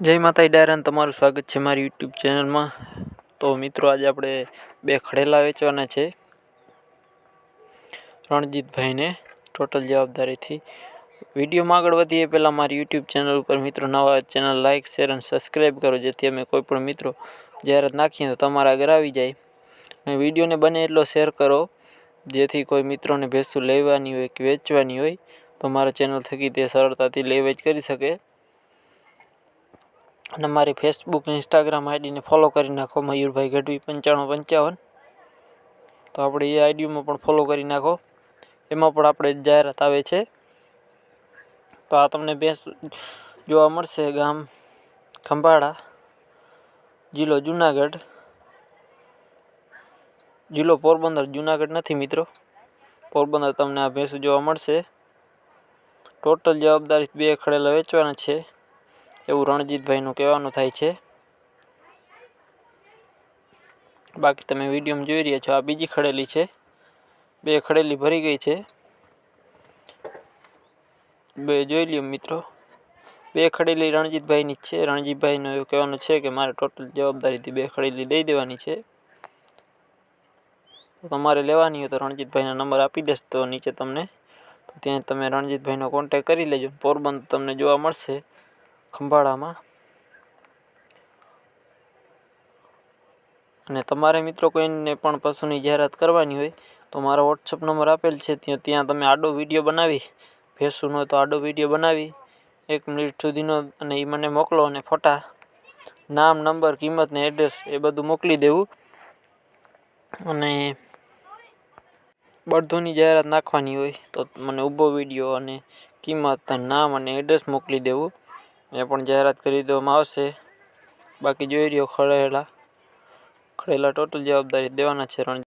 જય માતા ડાયરાન તમારું સ્વાગત છે મારી યુટ્યુબ ચેનલમાં. તો મિત્રો, આજે આપણે બે ખડેલા વેચવાના છે. રણજીતભાઈને ટોટલ જવાબદારીથી. વિડીયોમાં આગળ વધીએ. પહેલાં મારી યુટ્યુબ ચેનલ ઉપર મિત્રો નવા ચેનલ લાઇક શેર અને સબસ્ક્રાઈબ કરો, જેથી અમે કોઈપણ મિત્રો જાહેરાત નાખીએ તો તમારા આગળ આવી જાય. અને વિડીયોને બને એટલો શેર કરો, જેથી કોઈ મિત્રોને ભેંસું લેવાની હોય કે વેચવાની હોય, તો મારા ચેનલ થકી તે સરળતાથી લે વેચ કરી શકે. અને મારી ફેસબુક ઇન્સ્ટાગ્રામ આઈડીને ફોલો કરી નાખો, મયુરભાઈ ગઢવી પંચાણું પંચાવન. તો આપણે એ આઈડીમાં પણ ફોલો કરી નાખો. એમાં પણ આપણે જાહેરાત આવે છે. તો આ તમને ભેંસ જોવા મળશે ગામ ખંભાળા, જિલ્લો જુનાગઢ. જિલ્લો પોરબંદર, જુનાગઢ નથી મિત્રો. પોરબંદર તમને આ ભેંસ જોવા મળશે. ટોટલ જવાબદારી બે ખડેલા વેચવાના છે. એવું રણજીતભાઈનું કહેવાનું થાય છે. બાકી તમે વિડીયોમાં જોઈ રહ્યા છો, આ બીજી ખડેલી છે. બે ખડેલી ભરી ગઈ છે. બે જોઈ લ્યો મિત્રો. બે ખડેલી રણજીતભાઈની જ છે. રણજીતભાઈનું એવું કહેવાનું છે કે મારે ટોટલ જવાબદારીથી બે ખડેલી દઈ દેવાની છે. તમારે લેવાની હોય તો રણજીતભાઈના નંબર આપી દેશ તો નીચે તમને. ત્યાં તમે રણજીતભાઈનો કોન્ટેક કરી લેજો. પોરબંદર તમને જોવા મળશે. ખંભાળામાં. અને તમારે મિત્રો કોઈને પણ પશુની જાહેરાત કરવાની હોય, તો મારો વોટ્સઅપ નંબર આપેલ છે. ત્યાં ત્યાં તમે આડો વીડિયો બનાવી ભેંસુનો તો આડો વીડિયો બનાવી, એક મિનિટ સુધીનો અને એ મને મોકલો અને ફોટા, નામ, નંબર, કિંમત ને એડ્રેસ એ બધું મોકલી દેવું. અને બળધોની જાહેરાત નાખવાની હોય તો મને ઊભો વીડિયો અને કિંમત નામ અને એડ્રેસ મોકલી દેવું. એ પણ જાહેરાત કરી દેવામાં આવશે. બાકી જોઈ રહ્યો ખડેલા. ખડેલા ટોટલ જવાબદારી દેવાના છે રણ